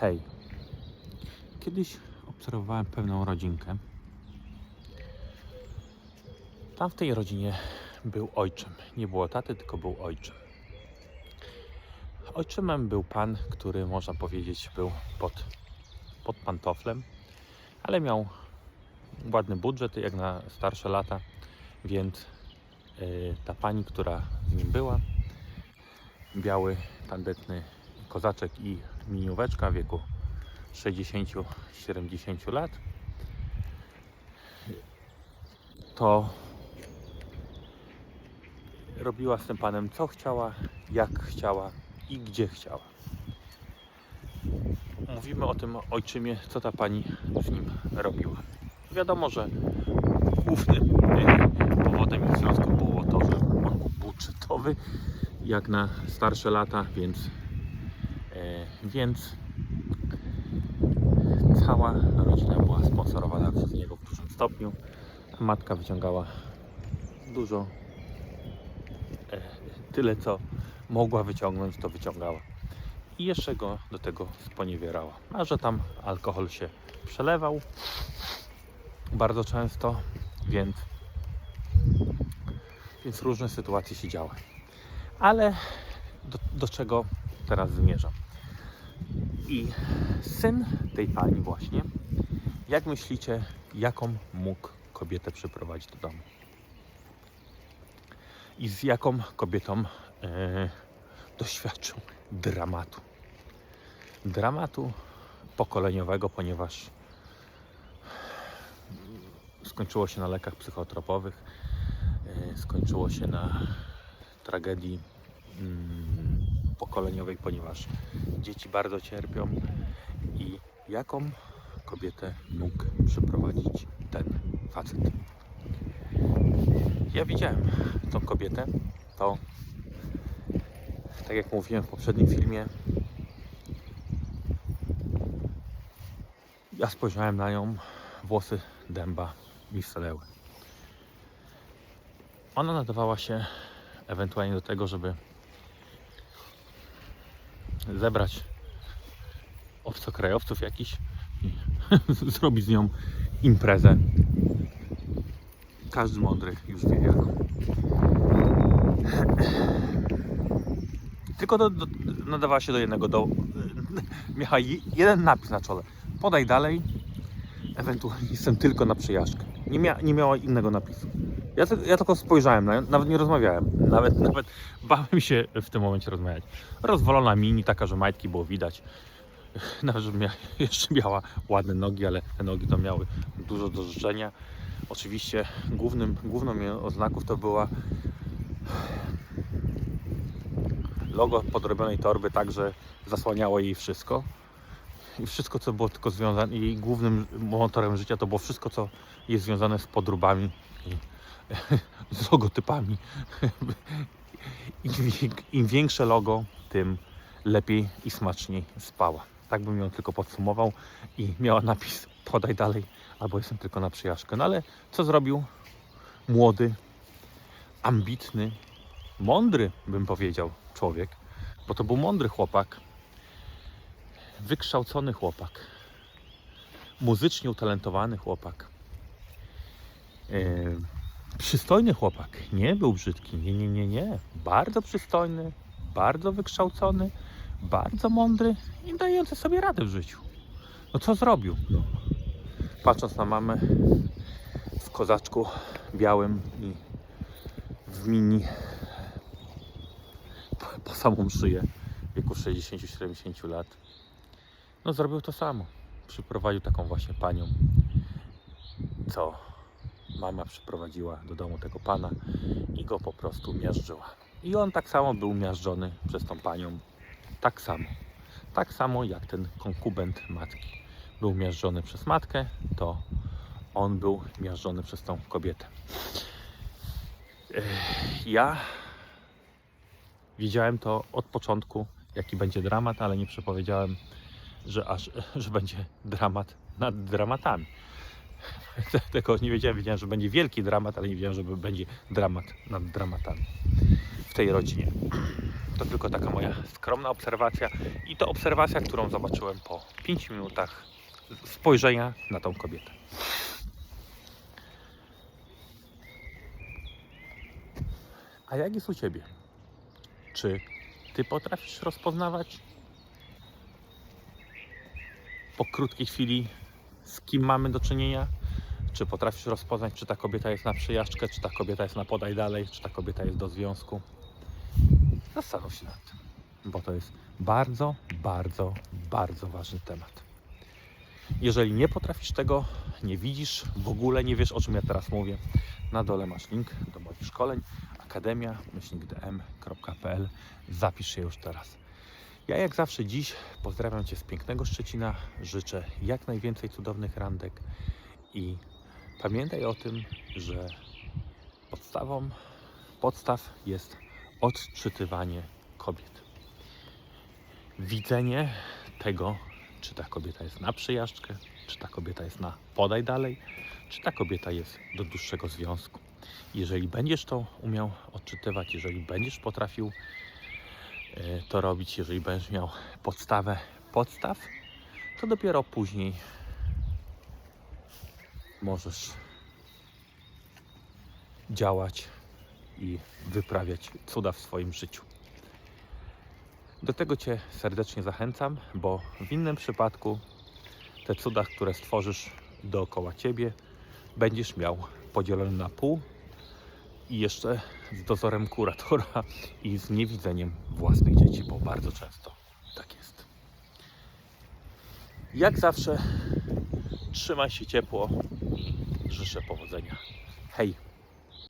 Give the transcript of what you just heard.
Hej, kiedyś obserwowałem pewną rodzinkę. Tam w tej rodzinie był ojczym. Nie było taty, tylko był ojczym. Ojczymem był pan, który można powiedzieć był pod, pod pantoflem, ale miał ładny budżet jak na starsze lata, więc y, ta pani, która z nim była, biały, tandetny kozaczek i minióweczka wieku 60-70 lat, to robiła z tym panem co chciała, jak chciała i gdzie chciała. Mówimy o tym ojczymie, co ta pani z nim robiła. Wiadomo, że głównym powodem ich związku było to, że on był budżetowy, jak na starsze lata, więc, więc cała rodzina była sponsorowana przez niego w dużym stopniu. Matka wyciągała dużo, e, tyle co mogła wyciągnąć, to wyciągała. I jeszcze go do tego sponiewierała. A że tam alkohol się przelewał bardzo często, więc, więc różne sytuacje się działy. Ale do, do czego teraz zmierzam? I syn tej pani właśnie, jak myślicie, jaką mógł kobietę przyprowadzić do domu? I z jaką kobietą e, doświadczył dramatu? Dramatu pokoleniowego, ponieważ skończyło się na lekach psychotropowych, e, skończyło się na tragedii mm, pokoleniowej, ponieważ dzieci bardzo cierpią i jaką kobietę mógł przyprowadzić ten facet. Ja widziałem tą kobietę, to tak jak mówiłem w poprzednim filmie, ja spojrzałem na nią, włosy dęba mi stanęły. Ona nadawała się ewentualnie do tego, żeby zebrać obcokrajowców jakiś i zrobić z nią imprezę. Każdy mądry już wie jaką. Tylko do, do, nadawała się do jednego, do, miała je- jeden napis na czole. Podaj dalej, ewentualnie jestem tylko na przyjażdżkę. Nie, mia, nie miała innego napisu. Ja, ty- ja tylko spojrzałem na nią, nawet nie rozmawiałem. Nawet, nawet bałem się w tym momencie rozmawiać. Rozwalona mini, taka, że majtki było widać. Nawet, że mia, jeszcze miała ładne nogi, ale te nogi to miały dużo do życzenia. Oczywiście głównym, główną oznaków to była logo podrobionej torby, tak, że zasłaniało jej wszystko. I wszystko, co było tylko związane, jej głównym motorem życia to było wszystko, co jest związane z podróbami z logotypami. Im, większe logo, tym lepiej i smaczniej spała. Tak bym ją tylko podsumował i miała napis podaj dalej, albo jestem tylko na przyjażdżkę. No ale co zrobił młody, ambitny, mądry, bym powiedział, człowiek, bo to był mądry chłopak, wykształcony chłopak, muzycznie utalentowany chłopak, yy, przystojny chłopak. Nie był brzydki, nie, nie, nie, nie. Bardzo przystojny, bardzo wykształcony, bardzo mądry i dający sobie radę w życiu. No co zrobił? Patrząc na mamę w kozaczku białym i w mini po, po samą szyję w wieku 60-70 lat. No zrobił to samo. Przyprowadził taką właśnie panią, co mama przyprowadziła do domu tego pana i go po prostu miażdżyła. I on tak samo był miażdżony przez tą panią. Tak samo. Tak samo jak ten konkubent matki był miażdżony przez matkę, to on był miażdżony przez tą kobietę. Ja widziałem to od początku, jaki będzie dramat, ale nie przepowiedziałem, że aż, że będzie dramat nad dramatami. Tego nie wiedziałem, wiedziałem, że będzie wielki dramat, ale nie wiedziałem, że będzie dramat nad dramatami. W tej rodzinie. To tylko taka moja skromna obserwacja i to obserwacja, którą zobaczyłem po 5 minutach spojrzenia na tą kobietę. A jak jest u Ciebie? Czy Ty potrafisz rozpoznawać po krótkiej chwili, z kim mamy do czynienia? Czy potrafisz rozpoznać, czy ta kobieta jest na przyjażdżkę, czy ta kobieta jest na podaj dalej, czy ta kobieta jest do związku? Zastanów się nad tym, bo to jest bardzo, bardzo, bardzo ważny temat. Jeżeli nie potrafisz tego, nie widzisz, w ogóle nie wiesz, o czym ja teraz mówię, na dole masz link do moich szkoleń akademia-dm.pl Zapisz się już teraz. Ja jak zawsze dziś pozdrawiam Cię z pięknego Szczecina. Życzę jak najwięcej cudownych randek i pamiętaj o tym, że podstawą podstaw jest odczytywanie kobiet. Widzenie tego, czy ta kobieta jest na przyjażdżkę, czy ta kobieta jest na podaj dalej, czy ta kobieta jest do dłuższego związku. Jeżeli będziesz to umiał odczytywać, jeżeli będziesz potrafił e, to robić, jeżeli będziesz miał podstawę podstaw, to dopiero później możesz działać i wyprawiać cuda w swoim życiu. Do tego Cię serdecznie zachęcam, bo w innym przypadku te cuda, które stworzysz dookoła Ciebie, będziesz miał podzielone na pół i jeszcze z dozorem kuratora i z niewidzeniem własnych dzieci, bo bardzo często tak jest. Jak zawsze trzymaj się ciepło i życzę powodzenia. Hej!